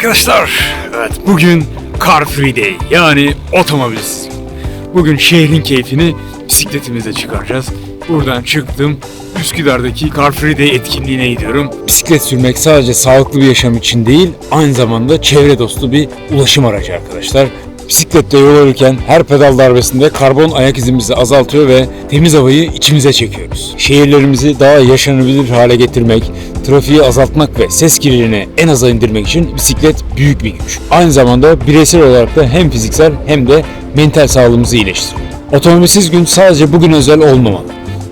arkadaşlar. Evet bugün Car Free Day yani otomobil. Bugün şehrin keyfini bisikletimizle çıkaracağız. Buradan çıktım. Üsküdar'daki Car Free Day etkinliğine gidiyorum. Bisiklet sürmek sadece sağlıklı bir yaşam için değil, aynı zamanda çevre dostu bir ulaşım aracı arkadaşlar. Bisikletle yol alırken her pedal darbesinde karbon ayak izimizi azaltıyor ve temiz havayı içimize çekiyoruz. Şehirlerimizi daha yaşanabilir hale getirmek, trafiği azaltmak ve ses kirliliğini en aza indirmek için bisiklet büyük bir güç. Aynı zamanda bireysel olarak da hem fiziksel hem de mental sağlığımızı iyileştiriyor. Otomobilsiz gün sadece bugün özel olmamalı.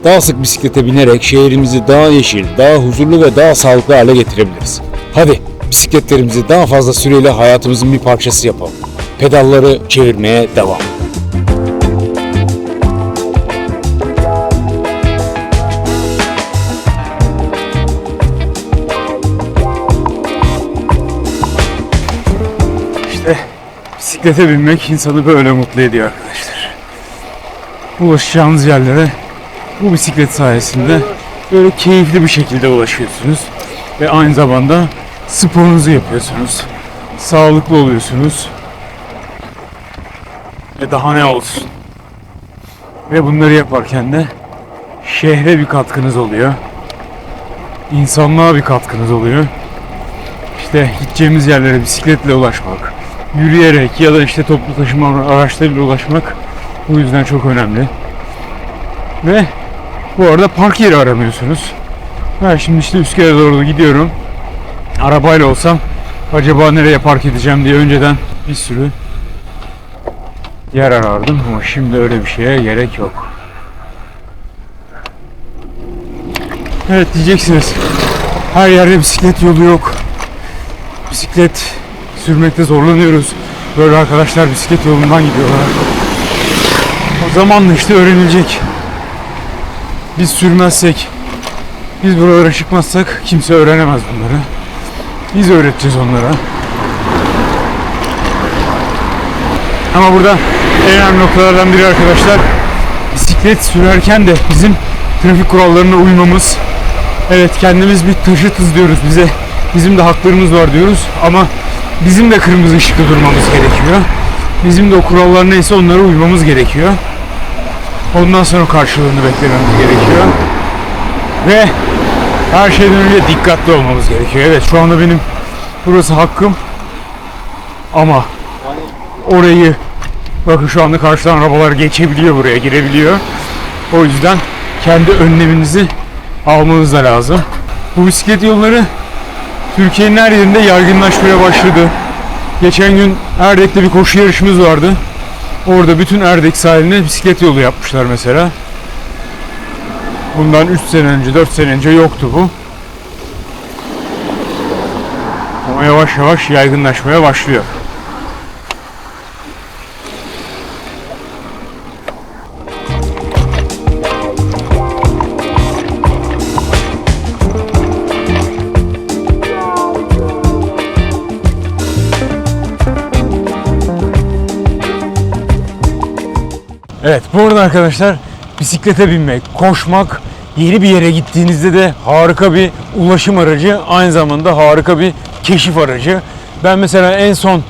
Daha sık bisiklete binerek şehrimizi daha yeşil, daha huzurlu ve daha sağlıklı hale getirebiliriz. Hadi bisikletlerimizi daha fazla süreyle hayatımızın bir parçası yapalım. Pedalları çevirmeye devam. İşte bisiklete binmek insanı böyle mutlu ediyor arkadaşlar. Ulaşacağınız yerlere bu bisiklet sayesinde böyle keyifli bir şekilde ulaşıyorsunuz. Ve aynı zamanda sporunuzu yapıyorsunuz. Sağlıklı oluyorsunuz. Ve daha ne olsun. Ve bunları yaparken de şehre bir katkınız oluyor. İnsanlığa bir katkınız oluyor. İşte gideceğimiz yerlere bisikletle ulaşmak, yürüyerek ya da işte toplu taşıma araçlarıyla ulaşmak bu yüzden çok önemli. Ve bu arada park yeri aramıyorsunuz. Ben şimdi işte Üsküdar'a doğru gidiyorum. Arabayla olsam acaba nereye park edeceğim diye önceden bir sürü yer arardım ama şimdi öyle bir şeye gerek yok. Evet diyeceksiniz. Her yerde bisiklet yolu yok. Bisiklet sürmekte zorlanıyoruz. Böyle arkadaşlar bisiklet yolundan gidiyorlar. O zamanla işte öğrenilecek. Biz sürmezsek, biz buralara çıkmazsak kimse öğrenemez bunları. Biz öğreteceğiz onlara. Ama burada en önemli noktalardan biri arkadaşlar bisiklet sürerken de bizim trafik kurallarına uymamız. Evet kendimiz bir taşıtız diyoruz bize. Bizim de haklarımız var diyoruz ama bizim de kırmızı ışıkta durmamız gerekiyor. Bizim de o kurallar neyse onlara uymamız gerekiyor. Ondan sonra karşılığını beklememiz gerekiyor. Ve her şeyden önce dikkatli olmamız gerekiyor. Evet şu anda benim burası hakkım ama orayı bakın şu anda karşıdan arabalar geçebiliyor buraya girebiliyor. O yüzden kendi önleminizi almanız da lazım. Bu bisiklet yolları Türkiye'nin her yerinde yaygınlaşmaya başladı. Geçen gün Erdek'te bir koşu yarışımız vardı. Orada bütün Erdek sahiline bisiklet yolu yapmışlar mesela. Bundan 3 sene önce, 4 sene önce yoktu bu. Ama yavaş yavaş yaygınlaşmaya başlıyor. Evet bu arada arkadaşlar bisiklete binmek, koşmak yeni bir yere gittiğinizde de harika bir ulaşım aracı, aynı zamanda harika bir keşif aracı. Ben mesela en son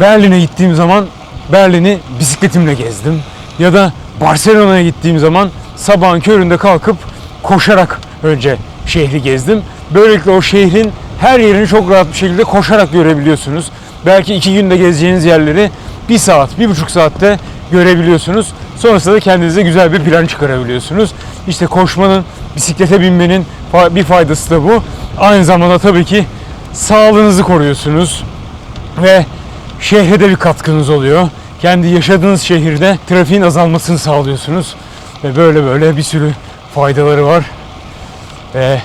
Berlin'e gittiğim zaman Berlin'i bisikletimle gezdim. Ya da Barcelona'ya gittiğim zaman sabahın köründe kalkıp koşarak önce şehri gezdim. Böylelikle o şehrin her yerini çok rahat bir şekilde koşarak görebiliyorsunuz. Belki iki günde gezeceğiniz yerleri bir saat, bir buçuk saatte görebiliyorsunuz. Sonrasında da kendinize güzel bir plan çıkarabiliyorsunuz. İşte koşmanın, bisiklete binmenin bir faydası da bu. Aynı zamanda tabii ki sağlığınızı koruyorsunuz ve şehre de bir katkınız oluyor. Kendi yaşadığınız şehirde trafiğin azalmasını sağlıyorsunuz ve böyle böyle bir sürü faydaları var. Ve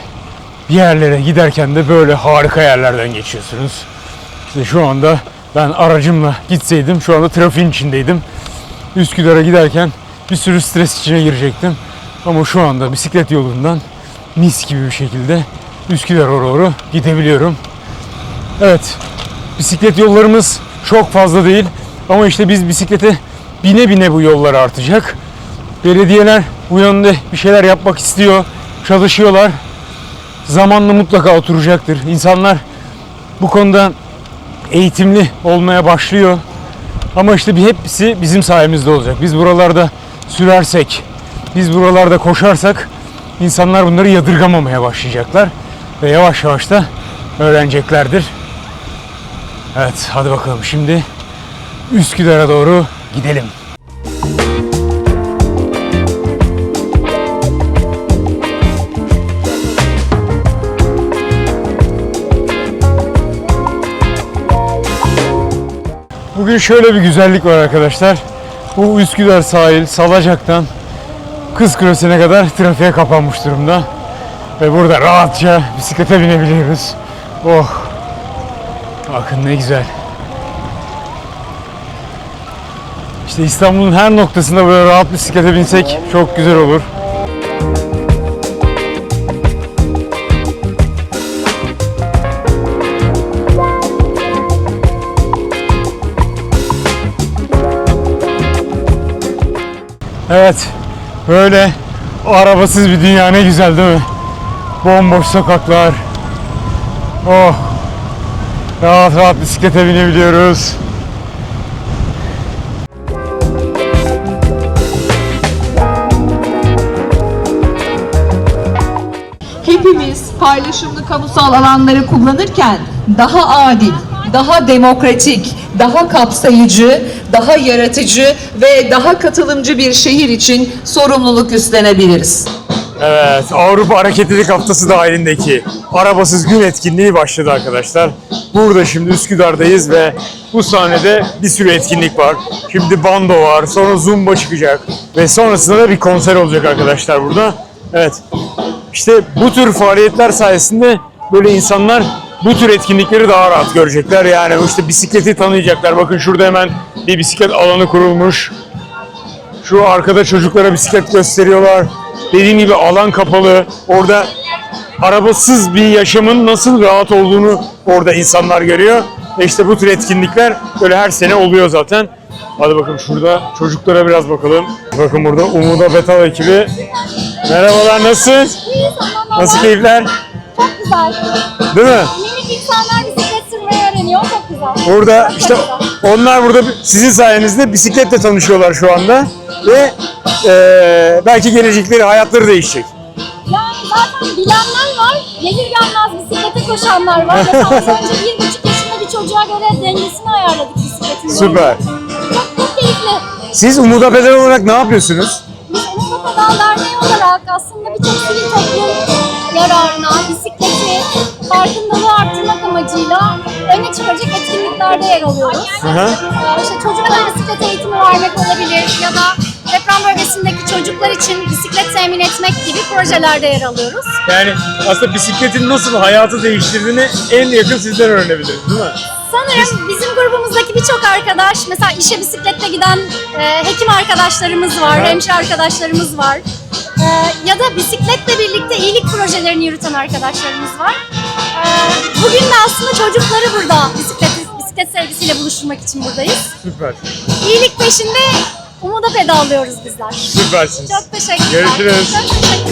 bir yerlere giderken de böyle harika yerlerden geçiyorsunuz. İşte şu anda ben aracımla gitseydim şu anda trafiğin içindeydim. Üsküdar'a giderken bir sürü stres içine girecektim. Ama şu anda bisiklet yolundan mis gibi bir şekilde Üsküdar'a doğru gidebiliyorum. Evet, bisiklet yollarımız çok fazla değil. Ama işte biz bisiklete bine bine bu yollar artacak. Belediyeler bu yönde bir şeyler yapmak istiyor, çalışıyorlar. Zamanla mutlaka oturacaktır. İnsanlar bu konuda eğitimli olmaya başlıyor. Ama işte bir hepsi bizim sayemizde olacak. Biz buralarda sürersek, biz buralarda koşarsak insanlar bunları yadırgamamaya başlayacaklar ve yavaş yavaş da öğreneceklerdir. Evet, hadi bakalım şimdi Üsküdar'a doğru gidelim. Bugün şöyle bir güzellik var arkadaşlar. Bu Üsküdar sahil Salacak'tan Kız Kulesi'ne kadar trafiğe kapanmış durumda. Ve burada rahatça bisiklete binebiliyoruz. Oh! Bakın ne güzel. İşte İstanbul'un her noktasında böyle rahat bisiklete binsek çok güzel olur. Evet, böyle arabasız bir dünya ne güzel değil mi? Bomboş sokaklar. Oh, rahat rahat bisiklete binebiliyoruz. hepimiz paylaşımlı kamusal alanları kullanırken daha adil, daha demokratik, daha kapsayıcı, daha yaratıcı ve daha katılımcı bir şehir için sorumluluk üstlenebiliriz. Evet, Avrupa Hareketlilik Haftası dahilindeki Arabasız Gün etkinliği başladı arkadaşlar. Burada şimdi Üsküdar'dayız ve bu sahnede bir sürü etkinlik var. Şimdi bando var, sonra zumba çıkacak ve sonrasında da bir konser olacak arkadaşlar burada. Evet, işte bu tür faaliyetler sayesinde böyle insanlar bu tür etkinlikleri daha rahat görecekler. Yani işte bisikleti tanıyacaklar. Bakın şurada hemen bir bisiklet alanı kurulmuş. Şu arkada çocuklara bisiklet gösteriyorlar. Dediğim gibi alan kapalı. Orada arabasız bir yaşamın nasıl rahat olduğunu orada insanlar görüyor. Ve işte bu tür etkinlikler böyle her sene oluyor zaten. Hadi bakalım şurada çocuklara biraz bakalım. Bakın burada Umuda Betal ekibi. Merhabalar nasılsınız? Nasıl keyifler? Çok güzel. Değil mi? İnsanlar bisiklet sürmeyi öğreniyor. Çok güzel. Burada Çok işte güzel. onlar burada sizin sayenizde bisikletle tanışıyorlar şu anda. Ve eee, belki gelecekleri hayatları değişecek. Yani zaten bilenler var. Gelir gelmez bisiklete koşanlar var. Mesela az önce bir buçuk yaşında bir çocuğa göre dengesini ayarladık bisikletin. Süper. Çok, çok keyifli. Siz Umuda Pedal olarak ne yapıyorsunuz? Biz Umutlu Pedal Derneği olarak aslında birçok sivil toplum yararına bisikleti etkinliklerde yer alıyoruz. Hı hı. Ee, işte çocuklara bisiklet eğitimi vermek olabilir ya da deprem bölgesindeki çocuklar için bisiklet temin etmek gibi projelerde yer alıyoruz. Yani aslında bisikletin nasıl hayatı değiştirdiğini en yakın sizden öğrenebiliriz değil mi? Sanırım bizim grubumuzdaki birçok arkadaş, mesela işe bisikletle giden e, hekim arkadaşlarımız var, Evet. hemşire arkadaşlarımız var. E, ya da bisikletle birlikte iyilik projelerini yürüten arkadaşlarımız var. E, bugün de aslında çocukları burada bisiklet, bisiklet sevgisiyle buluşturmak için buradayız. Süper. İyilik peşinde umuda pedallıyoruz bizler. Süpersiniz. Çok teşekkürler. Görüşürüz. Çok teşekkür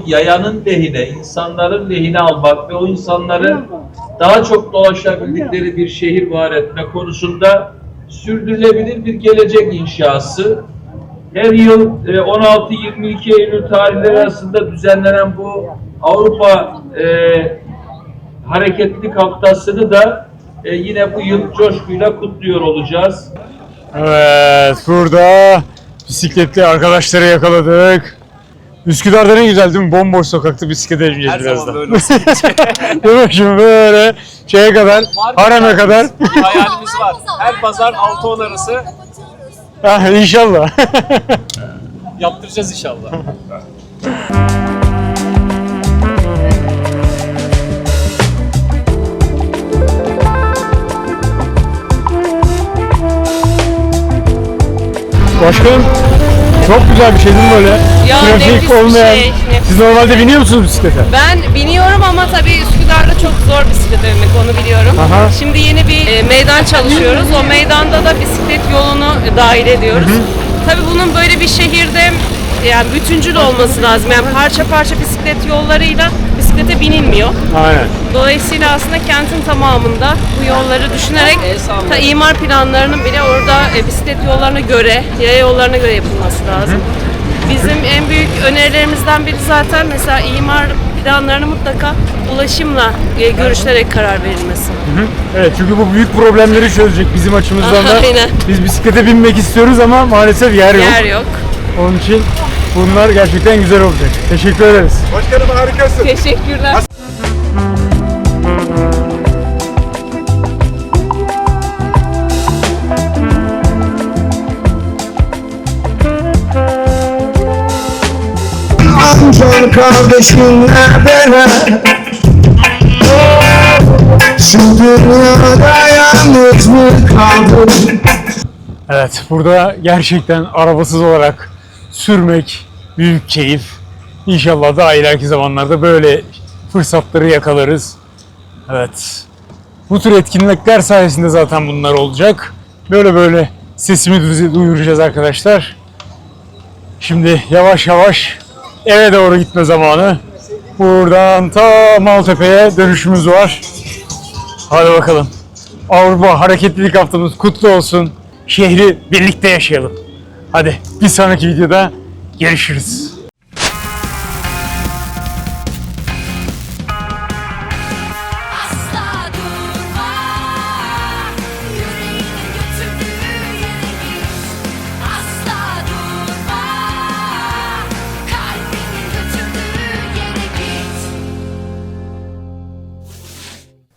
çok yayanın lehine, insanların lehine almak ve o insanların daha çok dolaşabildikleri bir şehir var etme konusunda sürdürülebilir bir gelecek inşası. Her yıl e, 16-22 Eylül tarihleri arasında düzenlenen bu Avrupa e, Hareketlilik Haftası'nı da e, yine bu yıl coşkuyla kutluyor olacağız. Evet burada bisikletli arkadaşları yakaladık. Üsküdar'da ne güzel değil mi? Bomboş sokakta bisiklete bineceğiz Her birazdan. zaman böyle olsun. değil mi? Şimdi böyle şeye kadar, hareme kadar. Hayalimiz var. Her pazar 6-10 arası Ha, inşallah. yaptıracağız inşallah. Başkanım Çok güzel bir şey değil mi böyle? Ya Trafik nefis bir olmayan. şey, nefis Siz normalde biniyor musunuz bisiklete? Ben biniyorum ama tabii Üsküdar'da çok zor bisiklet binmek onu biliyorum. Aha. Şimdi yeni bir e, meydan çalışıyoruz. O meydanda da bisiklet yolunu e, dahil ediyoruz. Tabii bunun böyle bir şehirde yani bütüncül olması lazım. Yani parça parça bisiklet yollarıyla bisiklete binilmiyor. Aynen. Dolayısıyla aslında kentin tamamında bu yolları düşünerek ta imar planlarının bile orada e, bisiklet yollarına göre, yaya yollarına göre yapılması lazım. Bizim en büyük önerilerimizden biri zaten mesela imar planlarını mutlaka ulaşımla e, görüşülerek karar verilmesi. Evet çünkü bu büyük problemleri çözecek bizim açımızdan da. Aynen. Biz bisiklete binmek istiyoruz ama maalesef yer yok. Yer yok. Onun için bunlar gerçekten güzel olacak. Teşekkür ederiz. Teşekkürler. Amcan kardeşinle beraber Şu dünyada yalnız mı kaldın? Evet burada gerçekten arabasız olarak sürmek büyük keyif. İnşallah daha ileriki zamanlarda böyle fırsatları yakalarız. Evet. Bu tür etkinlikler sayesinde zaten bunlar olacak. Böyle böyle sesimi duyuracağız arkadaşlar. Şimdi yavaş yavaş eve doğru gitme zamanı. Buradan ta Maltepe'ye dönüşümüz var. Hadi bakalım. Avrupa Hareketlilik Haftamız kutlu olsun. Şehri birlikte yaşayalım. Hadi bir sonraki videoda görüşürüz.